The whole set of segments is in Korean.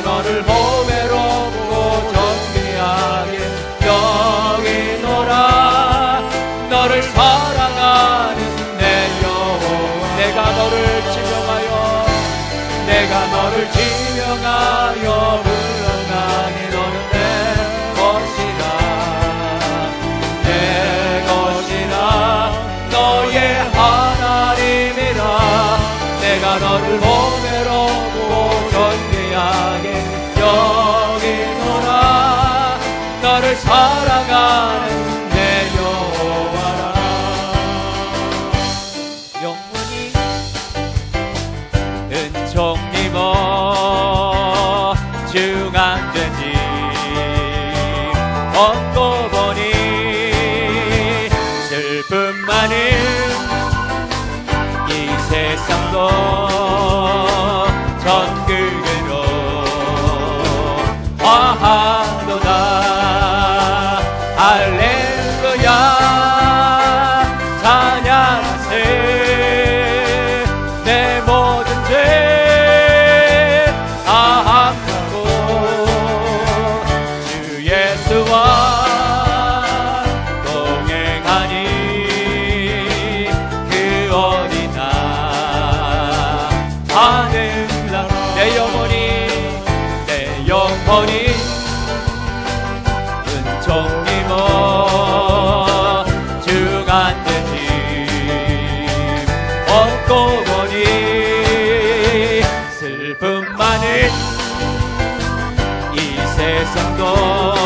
너를 heart. 이 세상도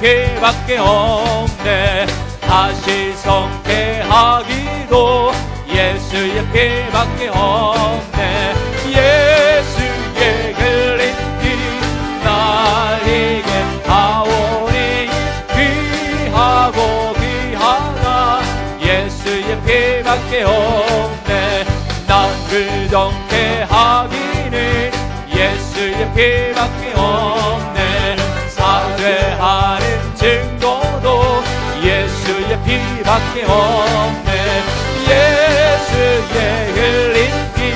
그밖에 없네. 다시 성태하기도 예수의 피밖에 없네. 피밖에 없네. 예수의 흘린 피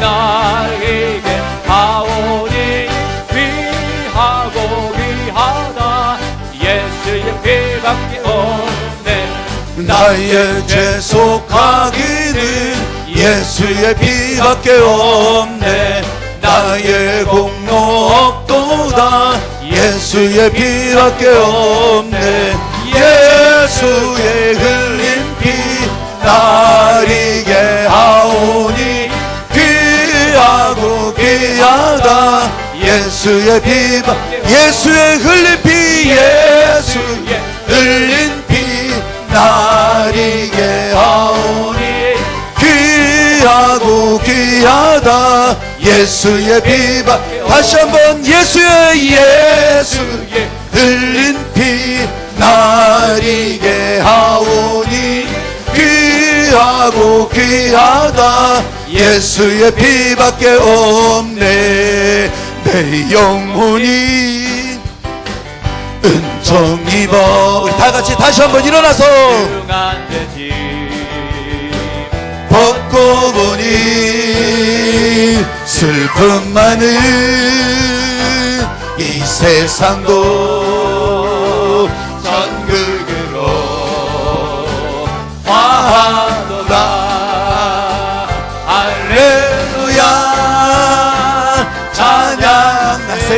나에게 하오니 귀하고 귀하다. 예수의 피밖에 없네. 나의 죄 속하기는 예수의 피밖에 없네. 나의 공로 없도다. 예수의 피밖에 없네. 예수의 흘린 피 나리게 하오니 귀하고 귀하다. 예수의 피바 예수의 흘린 피 예수의 흘린 피 나리게 하오니 귀하고 귀하다. 예수의 피바 다시 한번 예수의 예수의 흘린 피 귀하고 귀하다. 예수의 피밖에 없네. 내 영혼이 은총 입어. 우리 다 같이 다시 한번 일어나서 벗고 보니 슬픔 많은 이 세상도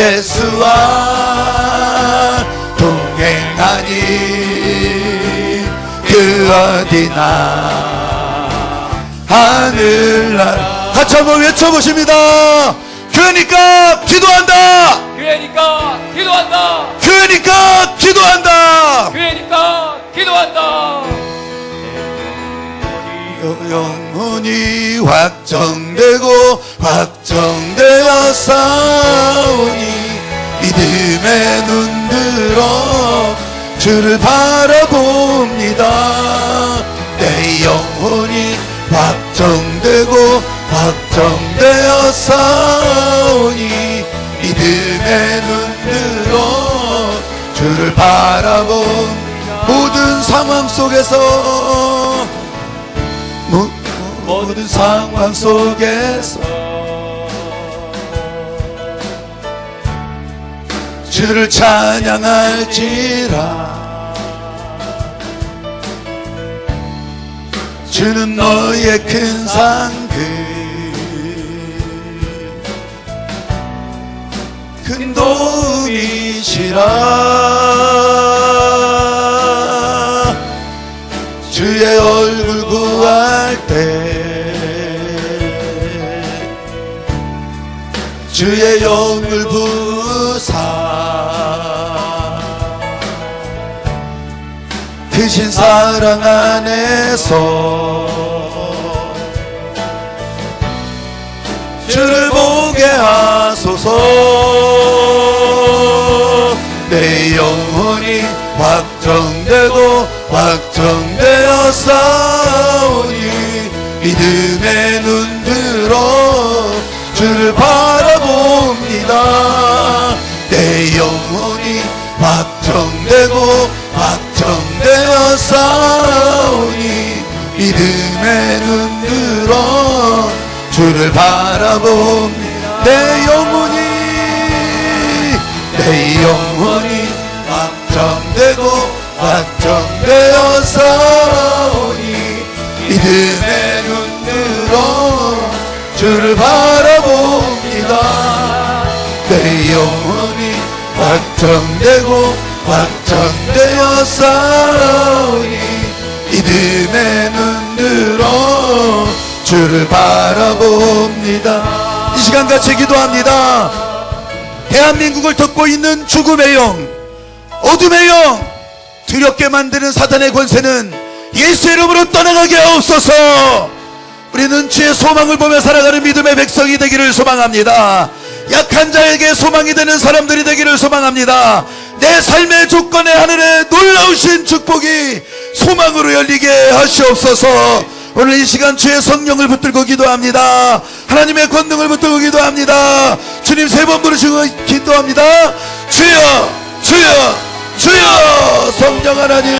예수와 동행하니 그 어디나 하늘나라. 같이 한번 외쳐보십니다. 교회니까 기도한다. 교회니까 기도한다. 교회니까 기도한다. 교회니까 기도한다 영혼이 확정되고 확정되어 싸우니 믿음의 눈 들어 주를 바라봅니다. 내 영혼이 확정되고 확정되어 싸우니 믿음의 눈 들어 주를 바라봅니다. 모든 상황 속에서 모- 모든 상황 속에서 주를 찬양할지라. 주는 너의 큰 상급 큰 도움이시라. 주의 얼굴 구할 때 주의 영을 부사. 크신 사랑 안에서 주를 보게 하소서 확정되고 확정되어 싸우니 믿음의 눈 들어 주를 바라봅니다. 내 영혼이 내 영혼이 확정되고 확정되어 싸우니 확정되고 확정되어 싸우니 믿음의 눈 들어 주를 바라봅니다. 이 시간 같이 기도합니다. 대한민국을 덮고 있는 죽음의 영 어둠의 영 두렵게 만드는 사단의 권세는 예수 이름으로 떠나가게 하옵소서. 우리는 주의 소망을 보며 살아가는 믿음의 백성이 되기를 소망합니다. 약한 자에게 소망이 되는 사람들이 되기를 소망합니다. 내 삶의 조건에 하늘의 놀라우신 축복이 소망으로 열리게 하시옵소서. 오늘 이 시간 주의 성령을 붙들고 기도합니다. 하나님의 권능을 붙들고 기도합니다. 주님 세 번 부르시고 기도합니다. 주여, 주여, 주여, 성령 하나님.